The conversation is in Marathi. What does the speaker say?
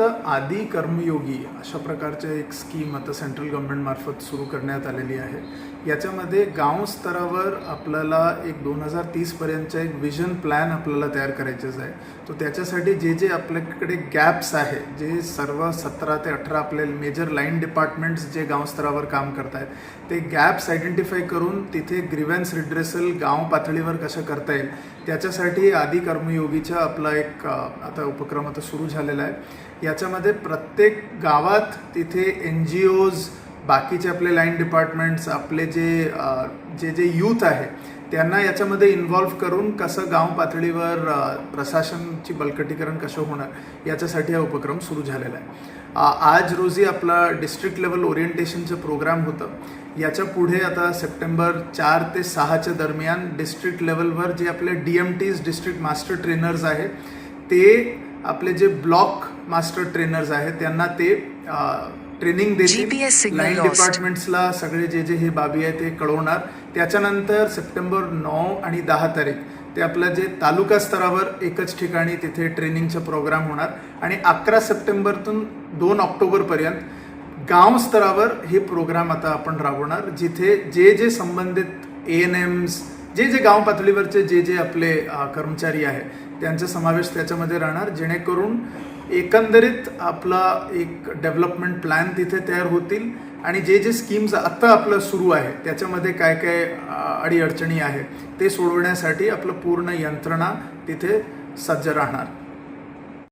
फक्त आदी कर्मयोगी अशा प्रकारच्या एक स्कीम आता सेंट्रल गव्हर्नमेंटमार्फत सुरू करण्यात आलेली आहे. याच्यामध्ये गाव स्तरावर आपल्याला एक दोन हजार तीसपर्यंतचा एक विजन प्लॅन आपल्याला तयार करायचेच आहे. तो त्याच्यासाठी जे जे आपल्याकडे गॅप्स आहे जे सर्व सतरा ते अठरा आपले मेजर लाईन डिपार्टमेंट्स जे गाव स्तरावर काम करत आहेत ते गॅप्स आयडेंटिफाय करून तिथे ग्रीव्हन्स रिड्रेसल गाव पातळीवर कसं करता येईल त्याच्यासाठी आदी कर्मयोगीचा आपला एक आता उपक्रम आता सुरू झालेला आहे. याच्यामध्ये प्रत्येक गावात तिथे एन जी ओज बाकीचे आपले लाईन डिपार्टमेंट्स आपले जे जे जे यूथ आहे त्यांना याच्यामध्ये इन्व्हॉल्व्ह करून कसं गाव पातळीवर प्रशासनची बलकटीकरण कसं होणार याच्यासाठी हा उपक्रम सुरू झालेला आहे. आज रोजी आपला डिस्ट्रिक्ट लेवल ओरिएंटेशनचं प्रोग्राम होतं. याच्यापुढे आता सप्टेंबर चार ते सहाच्या दरम्यान डिस्ट्रिक्ट लेवलवर जे आपले D M Ts district master trainers आहेत ते आपले जे ब्लॉक मास्टर ट्रेनर्स आहेत. त्यांना ते ट्रेनिंग देतील. लाईन. डिपार्टमेंट्सला सगळे जे जे हे बाबी आहे ते कळवणार. त्याच्यानंतर सप्टेंबर नऊ आणि दहा तारीख ते आपलं जे तालुका स्तरावर एकच ठिकाणी तिथे ट्रेनिंगचा प्रोग्राम होणार. आणि अकरा सप्टेंबरतून दोन ऑक्टोबरपर्यंत गाव स्तरावर हे प्रोग्राम आता आपण राबवणार जिथे जे जे संबंधित ए एन एम्स जे जे गाव पातळीवरचे जे जे आपले कर्मचारी आहे त्यांचा समावेश त्याच्यामध्ये राहणार. जेणेकरून एकंदरीत आपला एक डेव्हलपमेंट प्लॅन तिथे तयार होतील. आणि जे जे स्कीम्स आत्ता आपलं सुरू आहे त्याच्यामध्ये काय काय अडीअडचणी आहे ते सोडवण्यासाठी आपलं पूर्ण यंत्रणा तिथे सज्ज राहणार.